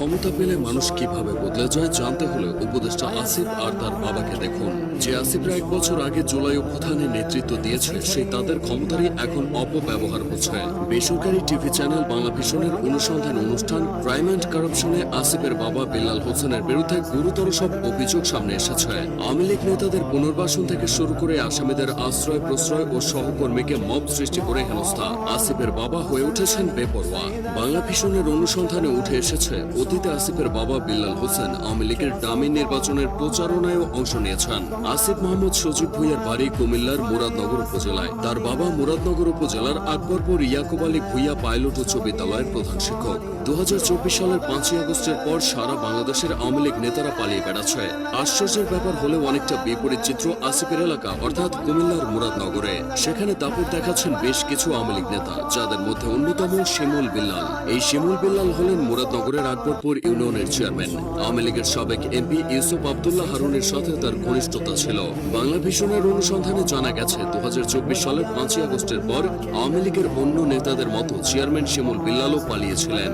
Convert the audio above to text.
ক্ষমতা পেলে মানুষ কীভাবে বদলে যায় জানতে হলে উপদেষ্টা আসিফ আর তার বাবাকে দেখুন। যে আসিফরা এক বছর আগে জুলাই অভ্যুত্থানে নেতৃত্ব দিয়েছে সেই তাদের ক্ষমতারই এখন অপব্যবহার হচ্ছে বেসরকারি টিভি চ্যানেল বাংলা ভিশনের অনুসন্ধান অনুষ্ঠান ক্রাইম অ্যান্ড কারাপশনে আসিফের বাবা বিল্লাল হোসেনের বিরুদ্ধে গুরুতর সব অভিযোগ সামনে এসেছে। আওয়ামী লীগ নেতাদের পুনর্বাসন থেকে শুরু করে আসামিদের আশ্রয়, প্রশ্রয় ও সহকর্মীকে মব সৃষ্টি করে হেনস্থা। আসিফের বাবা হয়ে উঠেছেন বেপরোয়া। বাংলা ভিশনের অনুসন্ধানে উঠে এসেছে অতীতে আসিফের বাবা বিল্লাল হোসেন আওয়ামী লীগের ডামি নির্বাচনের প্রচারণায়ও অংশ নিয়েছেন। আসিফ মোহাম্মদ সজিব ভুইয়ার বাড়ি কুমিল্লার মুরাদনগর উপজেলায়। তার বাবা মুরাদনগর উপজেলার আকবরপুর ইয়াকুব আলী ভুইয়া পাইলট উচ্চ বিদ্যালয়ের প্রধান শিক্ষক। দু সালের পাঁচই আগস্টের পর সারা বাংলাদেশের আওয়ামী লীগ নেতারা পালিয়ে বেড়াচ্ছে। আশ্চর্যের ব্যাপার হলেও অনেকটা বিপরীত চিত্র আসিফের এলাকা, অর্থাৎ কুমিল্লার মুরাদনগরে। সেখানে দাপট দেখাচ্ছেন বেশ কিছু আওয়ামী লীগ নেতা, যাদের মধ্যে অন্যতম শিমুল বিল্লাল। এই শিমুল বিল্লাল হলেন মুরাদনগরের আকবরপুর ইউনিয়নের চেয়ারম্যান। আওয়ামী লীগের সাবেক এমপি ইউসুফ আবদুল্লাহ হারুনের সাথে তার ঘনিষ্ঠতা ছিল। বাংলা ভীষণের অনুসন্ধানে জানা গেছে দু হাজার চব্বিশ সালের পাঁচই আগস্টের পর আওয়ামী লীগের অন্য নেতাদের মতো চেয়ারম্যান শিমুল বিল্লালও পালিয়েছিলেন।